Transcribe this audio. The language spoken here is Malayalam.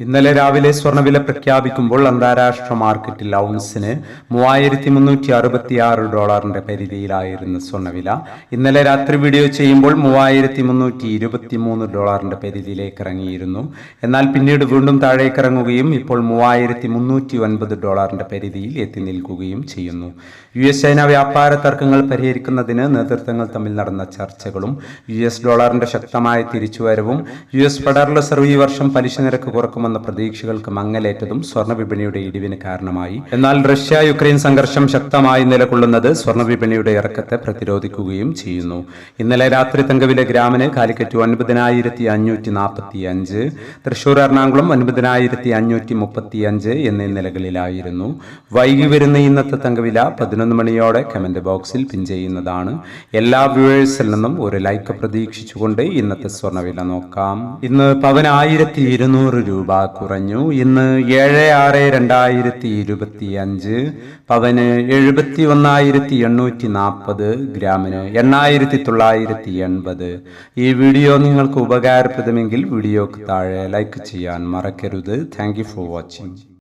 ഇന്നലെ രാവിലെ സ്വർണവില പ്രഖ്യാപിക്കുമ്പോൾ അന്താരാഷ്ട്ര മാർക്കറ്റിൽ ഔൺസിന് മൂവായിരത്തി മുന്നൂറ്റി അറുപത്തി ആറ് ഡോളറിന്റെ പരിധിയിലായിരുന്നു സ്വർണവില ഇന്നലെ രാത്രി വീഡിയോ ചെയ്യുമ്പോൾ മൂവായിരത്തി മുന്നൂറ്റി ഇരുപത്തി മൂന്ന് ഡോളറിന്റെ പരിധിയിലേക്ക് ഇറങ്ങിയിരുന്നു എന്നാൽ പിന്നീട് വീണ്ടും താഴേക്ക് ഇറങ്ങുകയും ഇപ്പോൾ മൂവായിരത്തി മുന്നൂറ്റി ഒൻപത് ഡോളറിന്റെ പരിധിയിൽ എത്തി നിൽക്കുകയും ചെയ്യുന്നു. യു എസ് ചൈന വ്യാപാര തർക്കങ്ങൾ പരിഹരിക്കുന്നതിന് നേതൃത്വങ്ങൾ തമ്മിൽ നടന്ന ചർച്ചകളും യു എസ് ഡോളറിന്റെ ശക്തമായ തിരിച്ചുവരവും യു എസ് ഫെഡറൽ റിസർവ് ഈ വർഷം പലിശ നിരക്ക് കുറക്കുമെന്ന പ്രതീക്ഷകൾക്ക് മങ്ങലേറ്റതും സ്വർണ വിപണിയുടെ ഇടിവിന് കാരണമായി. എന്നാൽ റഷ്യ യുക്രൈൻ സംഘർഷം ശക്തമായി നിലകൊള്ളുന്നത് സ്വർണ വിപണിയുടെ ഇറക്കത്തെ പ്രതിരോധിക്കുകയും ചെയ്യുന്നു. ഇന്നലെ രാത്രി തങ്കവിലെ ഗ്രാമിന് കാലിക്കറ്റ് ഒൻപതിനായിരത്തി അഞ്ഞൂറ്റി നാൽപ്പത്തി അഞ്ച് തൃശൂർ എറണാകുളം ഒൻപതിനായിരത്തി അഞ്ഞൂറ്റി മുപ്പത്തി അഞ്ച് എന്നീ നിലകളിലായിരുന്നു. വൈകി വരുന്ന ഇന്നത്തെ തങ്കവില പതിനൊന്ന് മണിയോടെ കമന്റ് ബോക്സിൽ പിൻ ചെയ്യുന്നതാണ്. എല്ലാ വ്യൂവേഴ്സിൽ നിന്നും ഒരു ലൈക്ക് പ്രതീക്ഷിച്ചുകൊണ്ട് ഇന്നത്തെ സ്വർണവില നോക്കാം. ഇന്ന് പവനായിരത്തി ഇരുന്നൂറ് രൂപ. കുറഞ്ഞു. ഇന്ന് ഏഴ് ആറ് രണ്ടായിരത്തി ഇരുപത്തി അഞ്ച് പവന് എഴുപത്തി ഒന്നായിരത്തി എണ്ണൂറ്റി നാൽപ്പത് ഗ്രാമിന് എണ്ണായിരത്തി തൊള്ളായിരത്തി എൺപത് ഈ വീഡിയോ നിങ്ങൾക്ക് ഉപകാരപ്രദമെങ്കിൽ വീഡിയോക്ക് താഴെ ലൈക്ക് ചെയ്യാൻ മറക്കരുത്. Thank for watching.